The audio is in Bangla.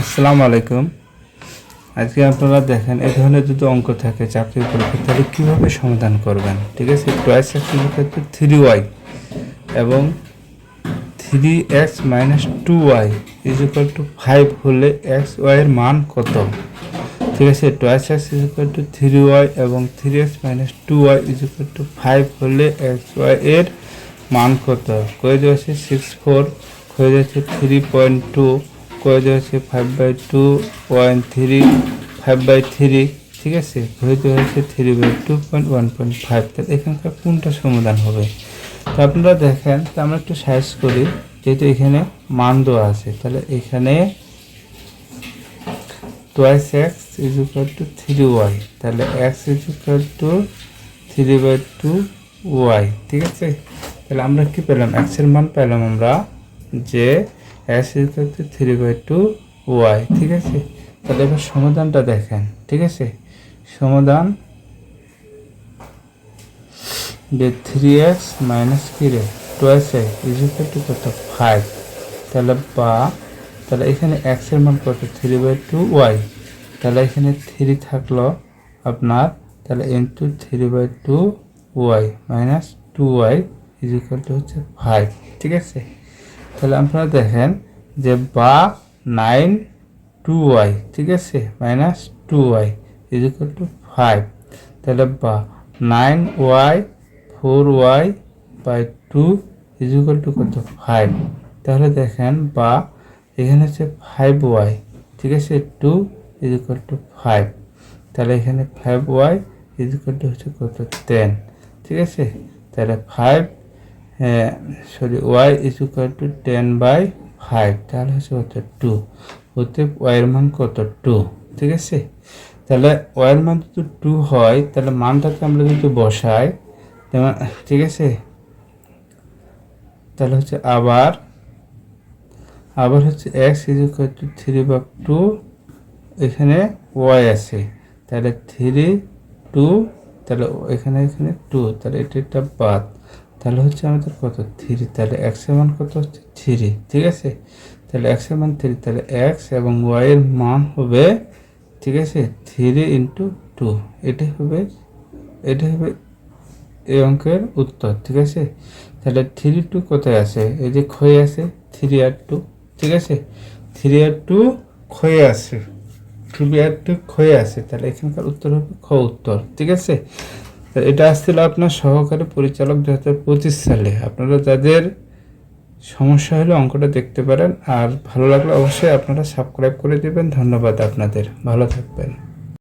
আসসালামু আলাইকুম। আজকে আপনারা দেখেন এই ধরনের যদি অঙ্ক থাকে চাকরির পরীক্ষা তাহলে কীভাবে সমাধান করবেন? ঠিক আছে টয়েস এক্সের ক্ষেত্রে থ্রি ওয়াই এবং three x minus two y is equal to five হলে এক্স ওয়াইয়ের মান কত? ঠিক আছে twice x is equal to three y এবং three x minus two y is equal to five হলে এক্স ওয়াই এর মান কত? কয়ে দেওয়া আছে সিক্স ফোর করে যাচ্ছে থ্রি পয়েন্ট টু করে দেওয়া আছে five by two point three five by three ঠিক আছে? হয়ে দেওয়া হচ্ছে three by two point one point five তাহলে এখানকার কোনটা সমাধান হবে? তো আপনারা দেখেন, তো আমরা একটু সাইজ করি, যেহেতু এখানে মান দেওয়া আছে, তাহলে এখানে twice x is equal to three y তাহলে x is equal to three by two y ঠিক আছে? তাহলে আমরা কি পেলাম? এক্সের মান পেলাম আমরা যে x equal to three by two y ঠিক আছে? তাহলে এবার সমাধানটা দেখেন, ঠিক আছে? সমাধান যে থ্রি এক্স মাইনাস কি রে twice x is equal to কত? ফাইভ তাহলে বা, তাহলে এখানে এক্সের মান কত? থ্রি বাই টু ওয়াই তাহলে এখানে থ্রি থাকল আপনার, তাহলে into three by two y minus two y is equal to হচ্ছে ফাইভ ঠিক আছে? তাহলে আপনারা দেখেন যে বা নাইন টু ওয়াই, ঠিক আছে? Minus two y is equal to five. তাহলে বা nine y four y by two is equal to কত? ফাইভ। তাহলে দেখেন বা এখানে হচ্ছে ফাইভ ওয়াই, ঠিক আছে? Two is equal to five. তাহলে এখানে five y is equal to হচ্ছে কত? টেন, ঠিক আছে? তাহলে five sorry y is equal to ten by five তাহলে হচ্ছে কত? টু হতে ওয়াইয়ের মান কত? টু ঠিক আছে? তাহলে ওয়াইয়ের মান যদি টু হয়, তাহলে মানটাকে আমরা যদি বসাই ঠিক আছে? তাহলে হচ্ছে আবার আবার হচ্ছে x is equal to three বা টু এখানে ওয়াই আছে, তাহলে থ্রি টু তাহলে এখানে এখানে টু তাহলে এটা একটা বাদ। তাহলে হচ্ছে আমাদের কত? থ্রি তাহলে এক্সের মান কত হচ্ছে? থ্রি ঠিক আছে? তাহলে এক্সের মান থ্রি তাহলে এক্স এবং ওয়াই এর মান হবে, ঠিক আছে? থ্রি ইন্টু টু এটাই হবে, এটা হবে এই অঙ্কের উত্তর, ঠিক আছে? তাহলে থ্রি টু কোথায় আছে? এই যে ক্ষয়ে আছে থ্রি আর টু ঠিক আছে? থ্রি আর টু ক্ষয়ে আছে থ্রি আর টু ক্ষয়ে আছে, তাহলে এখানকার উত্তর হবে খ উত্তর, ঠিক আছে? এটা আসছিল আপনার সহকারী পরিচালক দু হাজার পঁচিশ সালে। আপনারা যাদের সমস্যা হলে অঙ্কটা দেখতে পারেন। আর ভালো লাগলে অবশ্যই আপনারা সাবস্ক্রাইব করে দেবেন। ধন্যবাদ আপনাদের। ভালো থাকবেন।